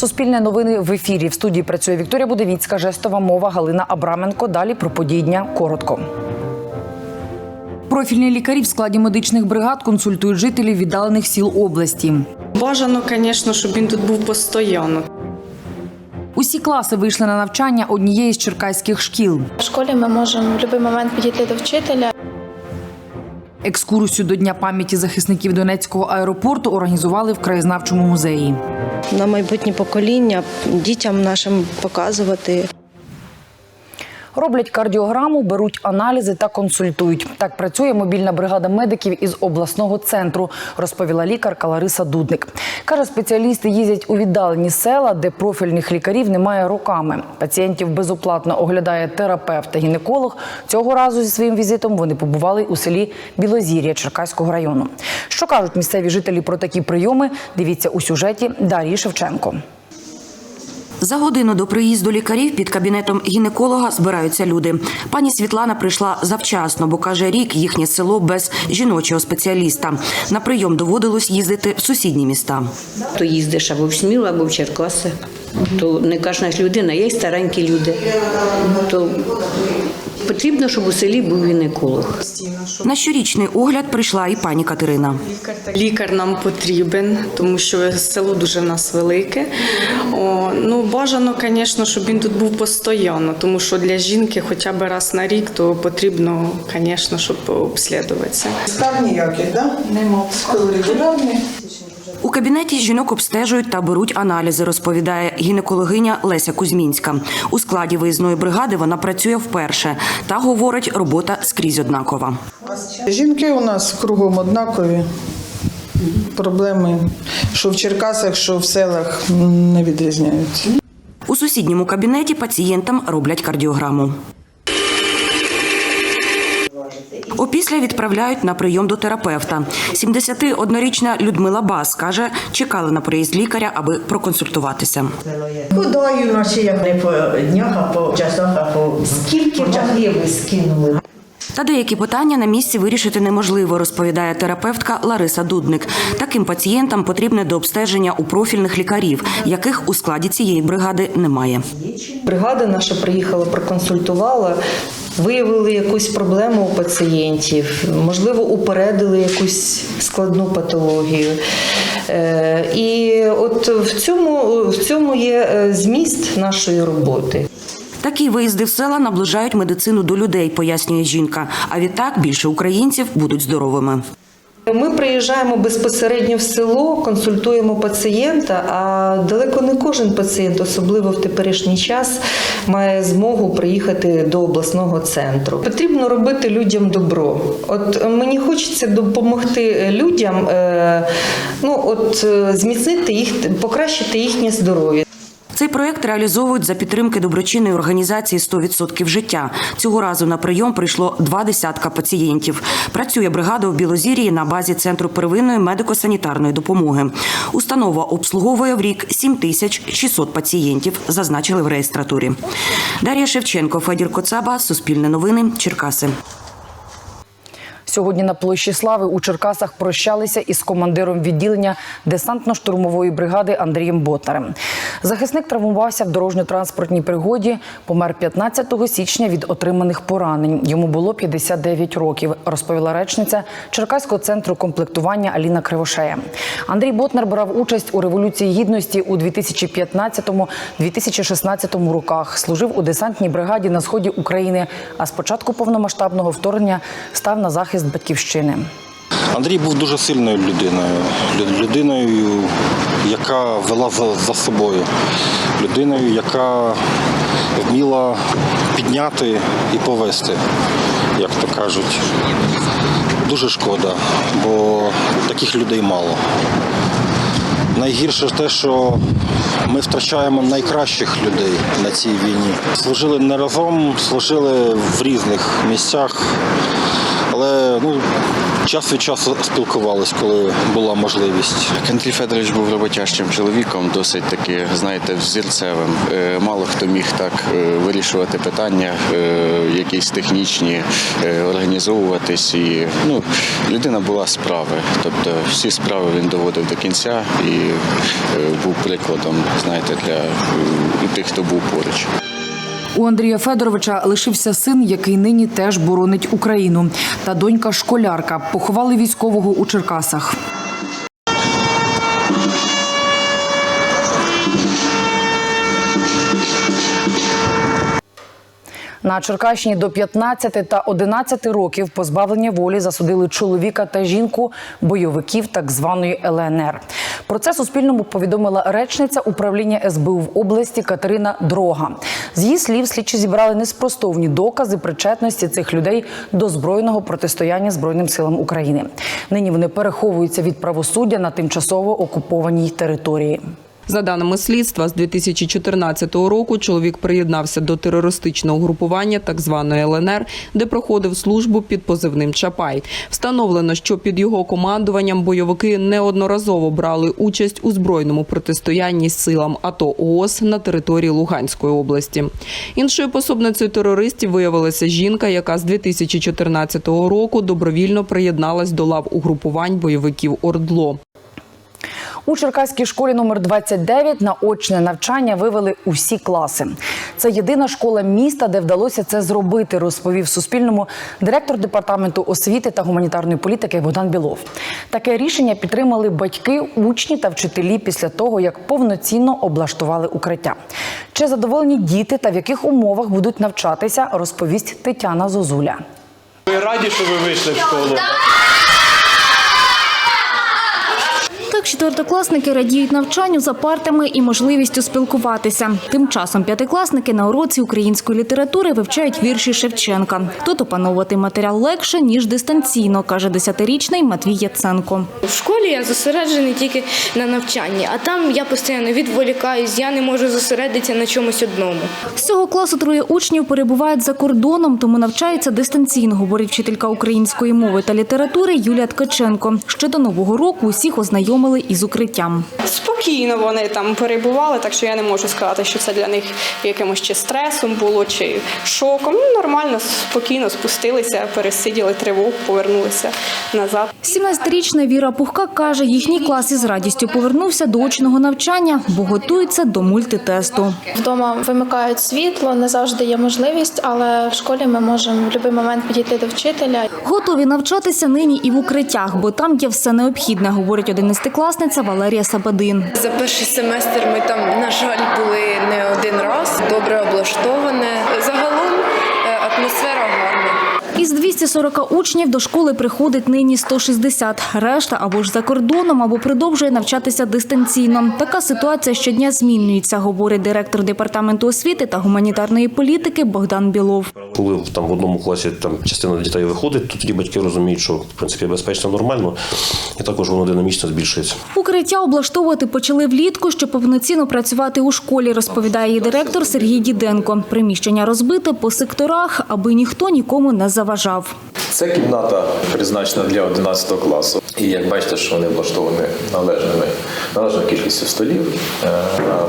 Суспільне новини в ефірі. В студії працює Вікторія Будовіцька, жестова мова Галина Абраменко. Далі про події дня коротко. Профільні лікарі в складі медичних бригад консультують жителів віддалених сіл області. Бажано, звісно, щоб він тут був постійно. Усі класи вийшли на навчання однієї з черкаських шкіл. В школі ми можемо в будь-який момент підійти до вчителя. Екскурсію до Дня пам'яті захисників Донецького аеропорту організували в краєзнавчому музеї. на майбутнє покоління дітям нашим показувати. Роблять кардіограму, беруть аналізи та консультують. Так працює мобільна бригада медиків із обласного центру, розповіла лікарка Лариса Дудник. Каже, спеціалісти їздять у віддалені села, де профільних лікарів немає роками. Пацієнтів безоплатно оглядає терапевт та гінеколог. Цього разу зі своїм візитом вони побували у селі Білозір'я Черкаського району. Що кажуть місцеві жителі про такі прийоми? Дивіться у сюжеті Дар'ї Шевченко. За годину до приїзду лікарів під кабінетом гінеколога збираються люди. Пані Світлана прийшла завчасно, бо каже, рік їхнє село без жіночого спеціаліста. На прийом доводилось їздити в сусідні міста. То їздиш або в Сміло, або в Черкаси. То не кожна людина, є й старенькі люди. То потрібно, щоб у селі був гінеколог. На щорічний огляд прийшла і пані Катерина. Лікар нам потрібен, тому що село дуже в нас велике. О, ну, бажано, звісно, щоб він тут був постійно, тому що для жінки хоча б раз на рік, то потрібно, звісно, щоб обслідуватися. Скарг ніяких, да? Нема. Регулярний. У кабінеті жінок обстежують та беруть аналізи, розповідає гінекологиня Леся Кузьмінська. У складі виїзної бригади вона працює вперше та говорить, робота скрізь однакова. Жінки у нас кругом однакові. Проблеми, що в Черкасах, що в селах не відрізняються. У сусідньому кабінеті пацієнтам роблять кардіограму. Опісля відправляють на прийом до терапевта. 71-річна Людмила Бас каже, чекали на приїзд лікаря, аби проконсультуватися. Худою, наче як не по днях, а по часах, а по скільки ви скинули? Та деякі питання на місці вирішити неможливо, розповідає терапевтка Лариса Дудник. Таким пацієнтам потрібне до обстеження у профільних лікарів, яких у складі цієї бригади немає. Бригада наша приїхала, проконсультувала, виявили якусь проблему у пацієнтів, можливо, упередили якусь складну патологію. Е, І от в цьому, в цьому є е, зміст нашої роботи. Такі виїзди в села наближають медицину до людей, пояснює жінка. А відтак більше українців будуть здоровими. Ми приїжджаємо безпосередньо в село, консультуємо пацієнта, а далеко не кожен пацієнт, особливо в теперішній час, має змогу приїхати до обласного центру. Потрібно робити людям добро. От мені хочеться допомогти людям, е, ну от е, зміцнити їх, покращити їхнє здоров'я. Цей проект реалізовують за підтримки доброчинної організації «100% життя. Цього разу на прийом прийшло два десятка пацієнтів. Працює бригада в Білозір'ї на базі центру первинної медико-санітарної допомоги. Установа обслуговує в рік 7600 пацієнтів, зазначили в реєстратурі. Дар'я Шевченко, Федір Коцаба, Суспільне новини, Черкаси. Сьогодні на площі Слави у Черкасах прощалися із командиром відділення десантно-штурмової бригади Андрієм Ботнарем. Захисник травмувався в дорожньо-транспортній пригоді. Помер 15 січня від отриманих поранень. Йому було 59 років, розповіла речниця Черкаського центру комплектування Аліна Кривошея. Андрій Ботнар брав участь у революції гідності у 2015-2016 роках. Служив у десантній бригаді на сході України. А з початку повномасштабного вторгнення став на захист батьківщини. Андрій був дуже сильною людиною, людиною, яка вела за, собою, людиною, яка вміла підняти і повести, як то кажуть. Дуже шкода, бо таких людей мало. Найгірше те, що ми втрачаємо найкращих людей на цій війні. Служили не разом, служили в різних місцях, але ну, час від часу спілкувались, коли була можливість. Андрій Федорович був роботящим чоловіком, досить таки, знаєте, взірцевим. Е, Мало хто міг так е, вирішувати питання, е, якісь технічні, організовуватись. І ну, людина була справи. Тобто всі справи він доводив до кінця і був прикладом, знаєте, для тих, хто був поруч. У Андрія Федоровича лишився син, який нині теж боронить Україну, та донька школярка. Поховали військового у Черкасах. На Черкащині до 15 та 11 років позбавлення волі засудили чоловіка та жінку бойовиків так званої ЛНР. Про це Суспільному повідомила речниця управління СБУ в області Катерина Дрога. З її слів, слідчі зібрали неспростовні докази причетності цих людей до збройного протистояння Збройним силам України. Нині вони переховуються від правосуддя на тимчасово окупованій території. За даними слідства, з 2014 року чоловік приєднався до терористичного групування так званої ЛНР, де проходив службу під позивним Чапай. Встановлено, що під його командуванням бойовики неодноразово брали участь у збройному протистоянні з силам АТО ООС на території Луганської області. Іншою пособницею терористів виявилася жінка, яка з 2014 року добровільно приєдналась до лав угрупувань бойовиків ОРДЛО. У Черкаській школі номер 29 на очне навчання вивели усі класи. Це єдина школа міста, де вдалося це зробити, розповів Суспільному директор департаменту освіти та гуманітарної політики Богдан Білов. Таке рішення підтримали батьки, учні та вчителі після того, як повноцінно облаштували укриття. Чи задоволені діти та в яких умовах будуть навчатися, розповість Тетяна Зозуля. Ви раді, що ви вийшли в школу? Так, четвертокласники радіють навчанню за партами і можливістю спілкуватися. Тим часом п'ятикласники на уроці української літератури вивчають вірші Шевченка. Тут опановувати матеріал легше ніж дистанційно, каже десятирічний Матвій Яценко. В школі я зосереджений тільки на навчанні, а там я постійно відволікаюсь, я не можу зосередитися на чомусь одному. З цього класу троє учнів перебувають за кордоном, тому навчаються дистанційно, говорить вчителька української мови та літератури Юлія Ткаченко. Ще до нового року усіх ознайомили із укриттям. Спокійно вони там перебували, так що я не можу сказати, що це для них якимось чи стресом було, чи шоком. Ну, нормально, спокійно спустилися, пересиділи тривогу, повернулися назад. 17-річна Віра Пухка каже, їхній клас із радістю повернувся до очного навчання, бо готується до мультитесту. Вдома вимикають світло, не завжди є можливість, але в школі ми можемо в будь-який момент підійти до вчителя. Готові навчатися нині і в укриттях, бо там є все необхідне, говорить одинадцятикласниця Валерія Сабадин. За перший семестр ми там, на жаль, були не один раз. Добре облаштоване. Загалом. Із 240 учнів до школи приходить нині 160. Решта або ж за кордоном, або продовжує навчатися дистанційно. Така ситуація щодня змінюється, говорить директор департаменту освіти та гуманітарної політики Богдан Білов. Коли там в одному класі там частина дітей виходить, то тоді батьки розуміють, що в принципі безпечно нормально, і також воно динамічно збільшується. Укриття облаштовувати почали влітку, щоб повноцінно працювати у школі, розповідає її директор Сергій Діденко. Приміщення розбите по секторах, аби ніхто нікому не заважав. Це кімната призначена для 11 класу. І як бачите, що вони облаштовані належними належною кількістю столів, е,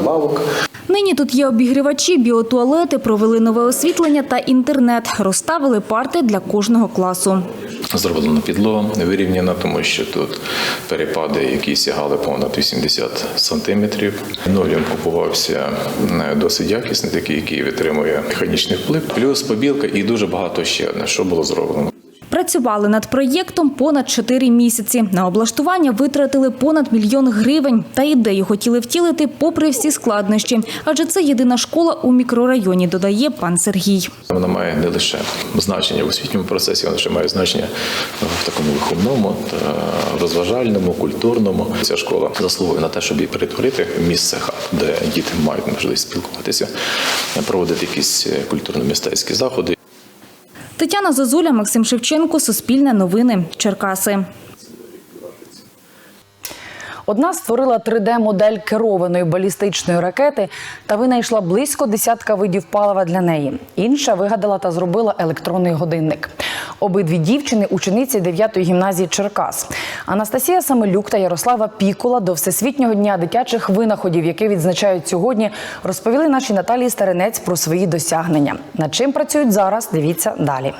лавок. Нині тут є обігрівачі, біотуалети, провели нове освітлення та інтернет. Розставили парти для кожного класу. Зроблена підлога вирівняна, тому що тут перепади, які сягали понад 80 сантиметрів. Лінолеум побувався е, досить якісний, такий, який витримує механічний вплив. Плюс побілка і дуже багато ще що було зроблено. Працювали над проєктом понад 4 місяці. На облаштування витратили понад мільйон гривень. Та ідею хотіли втілити попри всі складнощі. Адже це єдина школа у мікрорайоні, додає пан Сергій. Вона має не лише значення в освітньому процесі, вона ще має значення в такому виховному, та розважальному, культурному. Ця школа заслуговує на те, щоб її перетворити в місце хаб, де діти мають можливість спілкуватися, проводити якісь культурно-мистецькі заходи. Тетяна Зозуля, Максим Шевченко, Суспільне новини, Черкаси. Одна створила 3D-модель керованої балістичної ракети та винайшла близько десятка видів палива для неї. Інша вигадала та зробила електронний годинник. Обидві дівчини учениці 9-ї гімназії Черкас. Анастасія Самелюк та Ярослава Пікула до Всесвітнього дня дитячих винаходів, який відзначають сьогодні, розповіли нашій Наталії Старинець про свої досягнення. Над чим працюють зараз? Дивіться далі.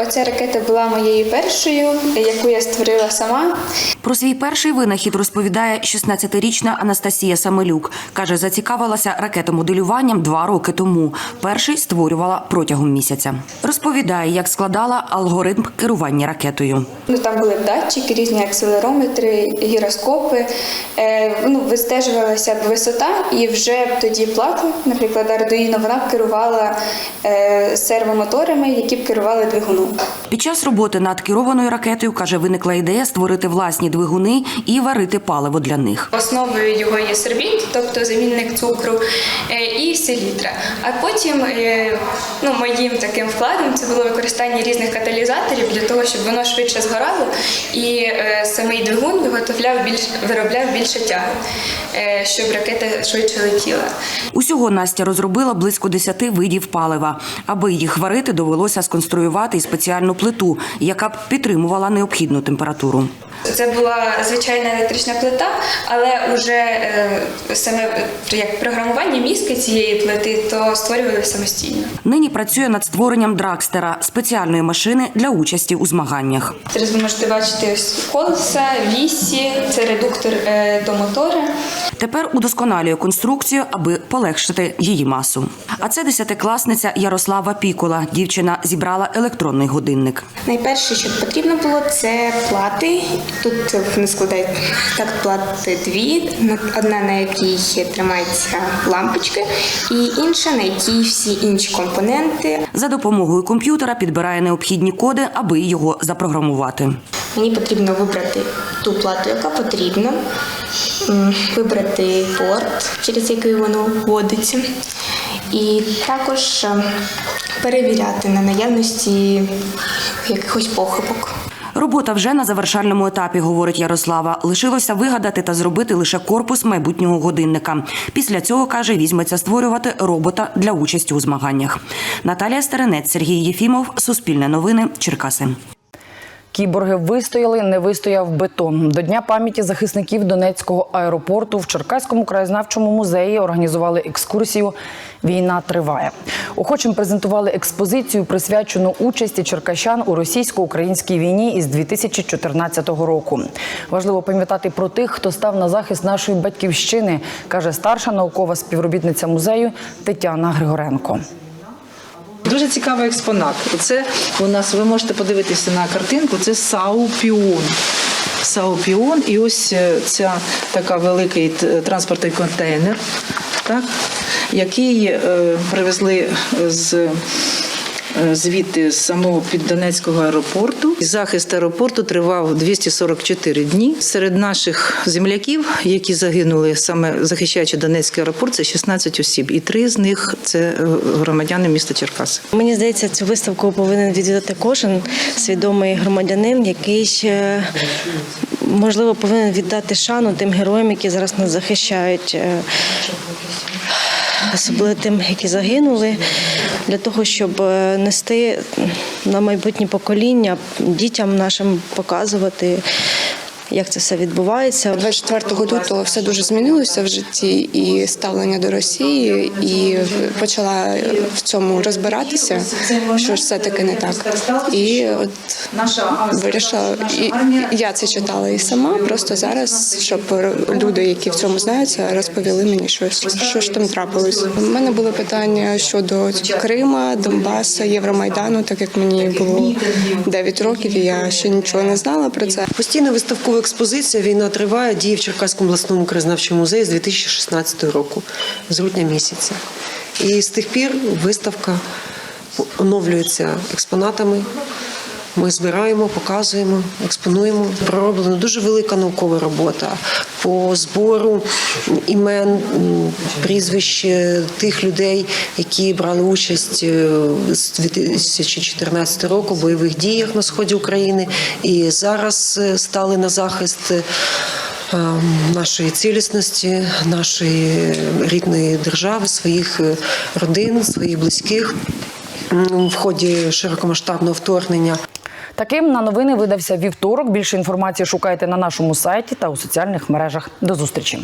Оця ракета була моєю першою, яку я створила сама. Про свій перший винахід розповідає 16-річна Анастасія Самелюк. Каже, зацікавилася ракетомоделюванням два роки тому. Перший створювала протягом місяця. Розповідає, як складала алгоритм керування ракетою. Ну там були датчики, різні акселерометри, гіроскопи. Е, ну, вистежувалася висота, і вже тоді плата, наприклад, Arduino, вона б керувала е, сервомоторами, які б керували двигуном. Під час роботи над керованою ракетою каже, виникла ідея створити власні двигуни і варити паливо для них. Основою його є сорбіт, тобто замінник цукру е, і селітра. А потім е, ну, моїм таким вкладом це було використання різних каталізаторів для того, щоб воно швидше згорало, і е, самий двигун виготовляв більш виробляв більше тяги, щоб ракета швидше летіла. Усього Настя розробила близько 10 видів палива. Аби їх варити, довелося сконструювати і спеціальну плиту, яка б підтримувала необхідну температуру. Це була звичайна електрична плита, але вже е, саме як програмування мізки цієї плити, то створювали самостійно. Нині працює над створенням дракстера спеціальної машини для участі у змаганнях. Зараз ви можете бачити ось колеса, вісі, це редуктор е, до мотора. Тепер удосконалює конструкцію, аби полегшити її масу. А це десятикласниця Ярослава Пікола. Дівчина зібрала електронний годинник. Найперше, що потрібно було, це плати. Тут вони складають так плати дві, одна на якій тримаються лампочки, і інша на якій всі інші компоненти. За допомогою комп'ютера підбирає необхідні коди, аби його запрограмувати. Мені потрібно вибрати ту плату, яка потрібна, вибрати порт, через який воно вводиться, і також е, перевіряти на наявності якихось похибок. Робота вже на завершальному етапі, говорить Ярослава. Лишилося вигадати та зробити лише корпус майбутнього годинника. Після цього каже, візьметься створювати робота для участі у змаганнях. Наталія Стеренець, Сергій Єфімов, Суспільне новини, Черкаси. Кіборги вистояли, не вистояв бетон. До Дня пам'яті захисників Донецького аеропорту в Черкаському краєзнавчому музеї організували екскурсію Війна триває. Охочим презентували експозицію, присвячену участі черкащан у російсько-українській війні із 2014 року. Важливо пам'ятати про тих, хто став на захист нашої батьківщини, каже старша наукова співробітниця музею Тетяна Григоренко. Дуже цікавий експонат. Це у нас ви можете подивитися на картинку. Це Саупіон. Саупіон, і ось е, ця така великий транспортний контейнер, так, який е, привезли з. Е, Звідти з самого піддонецького аеропорту захист аеропорту тривав 244 дні. Серед наших земляків, які загинули саме захищаючи Донецький аеропорт, це 16 осіб, і три з них це е, громадяни міста Черкаси. Мені здається, цю виставку повинен відвідати кожен свідомий громадянин, який е, можливо повинен віддати шану тим героям, які зараз нас захищають. е, Особливо тим, які загинули, для того, щоб е, нести на майбутнє покоління дітям нашим показувати, як це все відбувається. 24 лютого все дуже змінилося в житті і ставлення до Росії, і почала в цьому розбиратися, що ж все таки не так. І от вирішила, і я це читала і сама. Просто зараз, щоб люди, які в цьому знаються, розповіли мені щось, що ж там трапилось. У мене були питання щодо Крима, Донбаса, Євромайдану, так як мені було 9 років, і я ще нічого не знала про це. Постійна виставкова експозиція Війна триває діє в Черкаському обласному краєзнавчому музеї з 2016 року, з грудня місяця. І з тих пір виставка оновлюється експонатами. Ми збираємо, показуємо, експонуємо. Пророблена дуже велика наукова робота по збору імен, прізвищ е, тих людей, які брали участь е, з 2014 року в бойових діях на сході України і зараз е, стали на захист. Нашої цілісності, нашої рідної держави, своїх родин, своїх близьких в ході широкомасштабного вторгнення. Таким на новини видався вівторок. Більше інформації шукайте на нашому сайті та у соціальних мережах. До зустрічі.